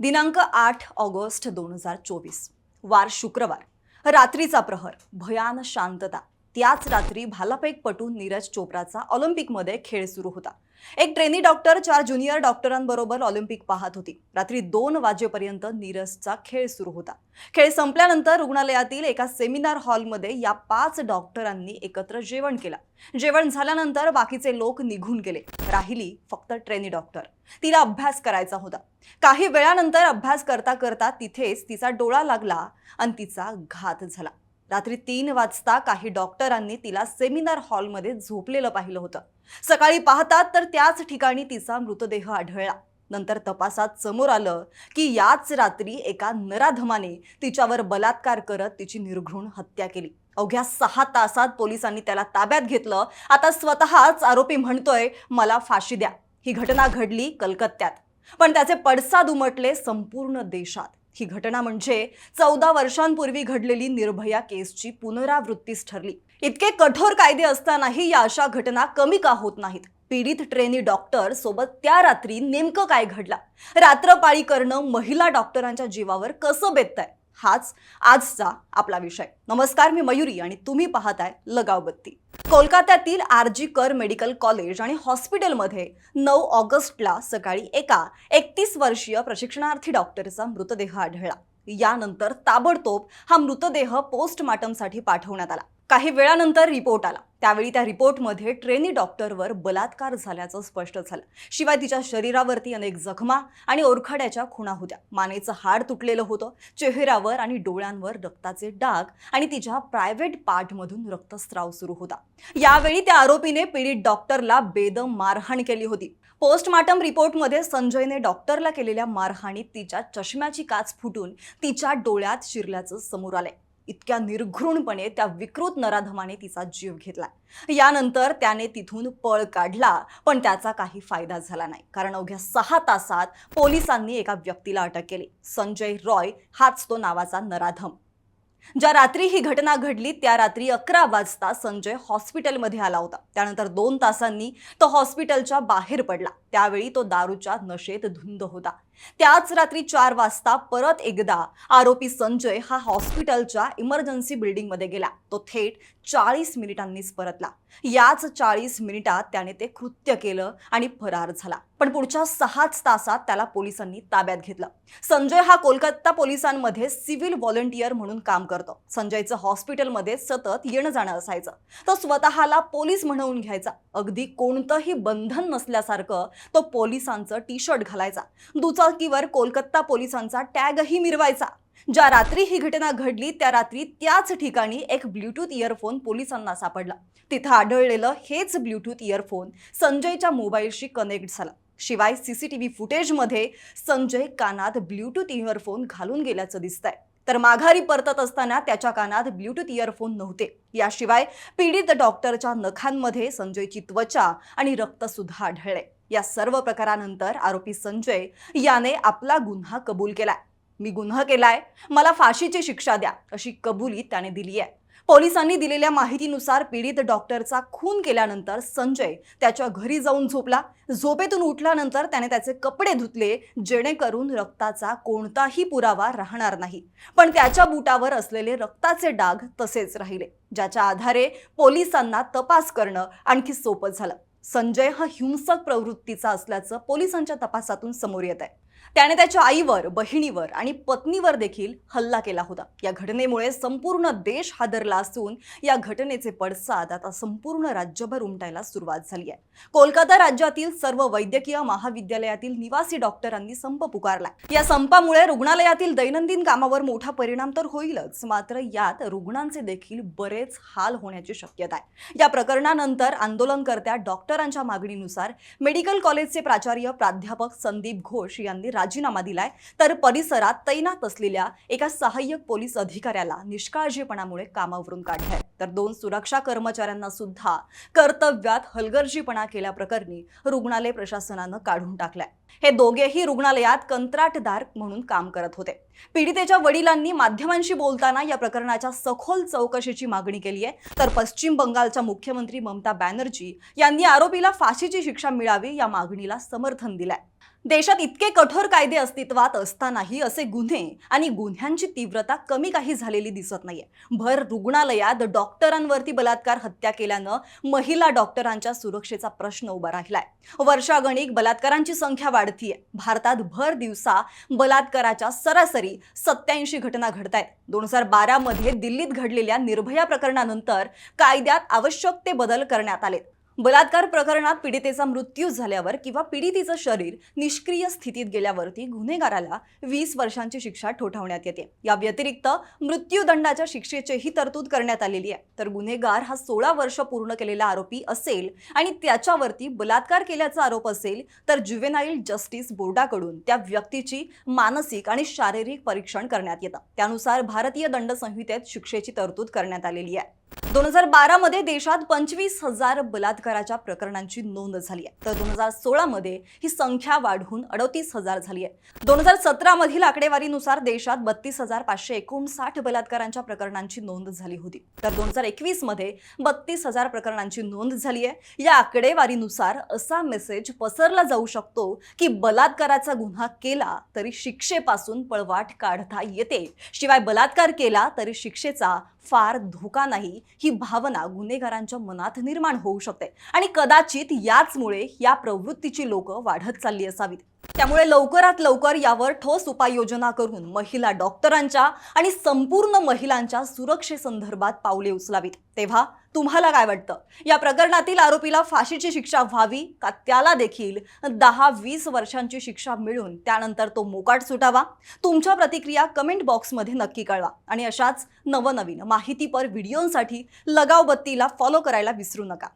दिनांक आठ ऑगस्ट दोन हजार चोवीस. वार शुक्रवार. रात्रीचा प्रहर. भयान शांतता. त्याच रात्री भालाफेकपटू नीरज चोप्राचा ऑलिम्पिकमध्ये खेळ सुरू होता. एक ट्रेनी डॉक्टर चार ज्युनियर डॉक्टरांबरोबर ऑलिम्पिक पाहत होती. रात्री दोन वाजेपर्यंत नीरजचा खेळ सुरू होता. खेळ संपल्यानंतर रुग्णालयातील एका सेमिनार हॉलमध्ये या पाच डॉक्टरांनी एकत्र जेवण केलं. जेवण झाल्यानंतर बाकीचे लोक निघून गेले. राहिली फक्त ट्रेनी डॉक्टर तिला अभ्यास करायचा होता. काही वेळानंतर अभ्यास करता करता तिथेच तिचा डोळा लागला आणि तिचा घात झाला. रात्री तीन वाजता काही डॉक्टरांनी तिला सेमिनार हॉलमध्ये झोपलेलं पाहिलं होतं. सकाळी पाहतात तर त्याच ठिकाणी तिचा मृतदेह आढळला. नंतर तपासात समोर आलं की याच रात्री एका नराधमाने तिच्यावर बलात्कार करत तिची निर्घृण हत्या केली. अवघ्या सहा तासात पोलिसांनी त्याला ताब्यात घेतलं. आता स्वतःच आरोपी म्हणतोय मला फाशी द्या. ही घटना घडली कलकत्त्यात. पण त्याचे पडसाद उमटले संपूर्ण देशात. ही घटना म्हणजे चौदा वर्षांपूर्वी घडलेली निर्भया केसची पुनरावृत्तीच ठरली. इतके कठोर कायदे असतानाही या अशा घटना कमी का होत नाहीत? पीडित ट्रेनी डॉक्टर सोबत त्या रात्री नेमकं काय घडलं? रात्रपाळी करणं महिला डॉक्टरांच्या जीवावर कसं बेततंय? हाच आजचा आपला विषय. नमस्कार मी मयुरी आणि तुम्ही पाहताय लगाव बत्ती कोलकात्यातील आर जी कर मेडिकल कॉलेज आणि हॉस्पिटलमध्ये नऊ ऑगस्टला सकाळी एका एकतीस वर्षीय प्रशिक्षणार्थी डॉक्टरचा मृतदेह आढळला. यानंतर ताबडतोब हा मृतदेह पोस्टमार्टमसाठी पाठवण्यात आला. काही वेळानंतर रिपोर्ट आला. त्यावेळी त्या रिपोर्टमध्ये ट्रेनी डॉक्टरवर बलात्कार झाल्याचं स्पष्ट झालं. शिवाय तिच्या शरीरावरती अनेक जखमा आणि ओरखड्याच्या खुणा होत्या. मानेचं हाड तुटलेलं होतं चेहऱ्यावर आणि डोळ्यांवर रक्ताचे डाग आणि तिच्या प्रायव्हेट पार्टमधून रक्तस्राव सुरू होता. यावेळी त्या आरोपीने पीडित डॉक्टरला बेदम मारहाण केली होती. पोस्टमार्टम रिपोर्टमध्ये संजयने डॉक्टरला केलेल्या मारहाणीत तिच्या चष्म्याची काच फुटून तिच्या डोळ्यात शिरल्याचं समोर आलंय. इतक्या निर्घृणपणे त्या विकृत नराधमाने तिचा जीव घेतला यानंतर त्याने तिथून पळ काढला पण त्याचा काही फायदा झाला नाही. कारण अवघ्या सहा तासात पोलिसांनी एका व्यक्तीला अटक केली. संजय रॉय हाच तो नावाचा नराधम. ज्या रात्री ही घटना घडली त्या रात्री अकरा वाजता संजय हॉस्पिटलमध्ये आला होता. त्यानंतर दोन तासांनी तो हॉस्पिटलच्या बाहेर पडला. त्यावेळी तो दारूच्या नशेत धुंद होता. त्याच रात्री चार वाजता परत एकदा आरोपी संजय हा हॉस्पिटलच्या इमर्जन्सी बिल्डिंगमध्ये गेला. तो थेट चाळीस मिनिटांनीच परतला. याच चाळीस मिनिटात त्याने ते कृत्य केलं आणि फरार झाला. पण पुढच्या सहाच तासात त्याला पोलिसांनी ताब्यात घेतलं. संजय हा कोलकाता पोलिसांमध्ये सिव्हिल व्हॉलंटियर म्हणून काम करतो. संजयचं हॉस्पिटलमध्ये सतत येणं जाणं असायचं. तो स्वतःला पोलीस म्हणवून घ्यायचा. अगदी कोणतंही बंधन नसल्यासारखं तो पोलिसांचं टी शर्ट घालायचा. दुचाकीवर कोलकाता पोलिसांचा टॅगही मिरवायचा. ज्या रात्री ही घटना घडली त्या रात्री त्याच ठिकाणी एक ब्ल्यूटूथ इयरफोन पोलिसांना सापडला. तिथं आढळलेलं हेच ब्ल्यूटूथ इयरफोन संजयच्या मोबाईलशी कनेक्ट झाला. शिवाय सीसीटीव्ही फुटेजमध्ये संजय कानात ब्ल्यूटूथ इयरफोन घालून गेल्याचं दिसतंय. तर माघारी परतत असताना त्याच्या कानात ब्ल्यूटूथ इयरफोन नव्हते. याशिवाय पीडित डॉक्टरच्या नखांमध्ये संजयची त्वचा आणि रक्तसुद्धा आढळले या सर्व प्रकारानंतर आरोपी संजय याने आपला गुन्हा कबूल केलाय. मी गुन्हा केलाय मला फाशीची शिक्षा द्या अशी कबुली त्याने दिली आहे. पोलिसांनी दिलेल्या माहितीनुसार पीडित डॉक्टरचा खून केल्यानंतर संजय त्याच्या घरी जाऊन झोपला. झोपेतून उठल्यानंतर त्याने त्याचे कपडे धुतले जेणेकरून रक्ताचा कोणताही पुरावा राहणार नाही. पण त्याच्या बुटावर असलेले रक्ताचे डाग तसेच राहिले ज्याच्या आधारे पोलिसांना तपास करणं आणखी सोपं झालं. संजय हा हिंसक प्रवृत्तीचा असल्याचं पोलिसांच्या तपासातून समोर येत आहे. त्याने त्याच्या आईवर बहिणीवर आणि पत्नीवर देखील हल्ला केला होता. या घटनेमुळे संपूर्ण देश हादरला असून या घटनेचे पडसाद आता संपूर्ण राज्यभर उमटायला सुरुवात झाली आहे. कोलकाता राज्यातील सर्व वैद्यकीय महाविद्यालयातील निवासी डॉक्टरांनी संप पुकारला या संपामुळे रुग्णालयातील दैनंदिन कामावर मोठा परिणाम तर होईलच मात्र यात रुग्णांचे देखील बरेच हाल होण्याची शक्यता आहे. या प्रकरणानंतर आंदोलनकर्त्या डॉक्टरांच्या मागणीनुसार मेडिकल कॉलेजचे प्राचार्य प्राध्यापक संदीप घोष यांनी राजीनामा दिलाय. तर परिसरात तैनात असलेल्या एका सहाय्यक पोलीस अधिकाऱ्याला निष्काळजीपणामुळे कामावरून काढलंय. तर दोन सुरक्षा कर्मचाऱ्यांना सुद्धा कर्तव्यात हलगर्जीपणा केल्याप्रकरणी रुग्णालय प्रशासनानं काढून टाकलाय. हे दोघेही रुग्णालयात कंत्राटदार म्हणून काम करत होते. पीडितेच्या वडिलांनी माध्यमांशी बोलताना या प्रकरणाच्या सखोल चौकशीची मागणी केली आहे. तर पश्चिम बंगालच्या मुख्यमंत्री ममता बॅनर्जी यांनी आरोपीला फाशीची शिक्षा मिळावी या मागणीला समर्थन दिलंय. देशात इतके कठोर कायदे अस्तित्वात असतानाही असे गुन्हे आणि गुन्ह्यांची तीव्रता कमी काही झालेली दिसत नाहीये. भर रुग्णालयात डॉक्टरांवरती बलात्कार हत्या केल्यानं महिला डॉक्टरांच्या सुरक्षेचा प्रश्न उभा राहिलाय. वर्षागणिक बलात्कारांची संख्या वाढतीये. भारतात भर दिवसा बलात्काराच्या सरासरी सत्याऐंशी घटना घडत आहेत दोन हजार बारामध्ये दिल्लीत घडलेल्या निर्भया प्रकरणानंतर कायद्यात आवश्यक ते बदल करण्यात आले बलात्कार प्रकरणात पीडितेचा मृत्यू झाल्यावर किंवा पीडितेचं शरीर निष्क्रिय स्थितीत गेल्यावरती गुन्हेगाराला वीस वर्षांची शिक्षा ठोठावण्यात येते. या व्यतिरिक्त मृत्यूदंडाच्या शिक्षेचीही तरतूद करण्यात आलेली आहे. तर गुन्हेगार हा सोळा वर्ष पूर्ण केलेला आरोपी असेल आणि त्याच्यावरती बलात्कार केल्याचा आरोप असेल तर ज्युवेनाईल जस्टिस बोर्डाकडून त्या व्यक्तीची मानसिक आणि शारीरिक परीक्षण करण्यात येतं. त्यानुसार भारतीय दंड संहितेत शिक्षेची तरतूद करण्यात आलेली आहे. दोन हजार बारामध्ये देशात पंचवीस हजार बलात्काराच्या प्रकरणांची नोंद झाली आहे. तर दोन हजार सोळामध्ये ही संख्या वाढून अडतीस हजार झाली आहे. दोन हजार सतरा मधील आकडेवारीनुसार देशात बत्तीस हजार पाचशे एकोणसाठ बलात्कारांच्या प्रकरणांची नोंद झाली होती. तर दोन हजार एकवीसमध्ये बत्तीस हजार प्रकरणांची नोंद झाली आहे. या आकडेवारीनुसार असा मेसेज पसरला जाऊ शकतो की बलात्काराचा गुन्हा केला तरी शिक्षेपासून पळवाट काढता येते. शिवाय बलात्कार केला तरी शिक्षेचा फार धोका नाही. ही भावना गुन्हेगारांच्या मनात निर्माण होऊ शकते. आणि कदाचित याचमुळे या प्रवृत्तीची लोक वाढत चालली असावीत. त्यामुळे लवकरात लवकर यावर ठोस उपाययोजना करून महिला डॉक्टरांच्या आणि संपूर्ण महिलांच्या सुरक्षेसंदर्भात पावले उचलावीत. तेव्हा तुम्हाला काय वाटतं? या प्रकरणातील आरोपीला फाशीची शिक्षा व्हावी का त्याला देखील दहा वीस वर्षांची शिक्षा मिळून त्यानंतर तो मोकाट सुटावा? तुमच्या प्रतिक्रिया कमेंट बॉक्समध्ये नक्की कळवा. आणि अशाच नवनवीन माहितीपर व्हिडिओंसाठी लगावबत्तीला फॉलो करायला विसरू नका.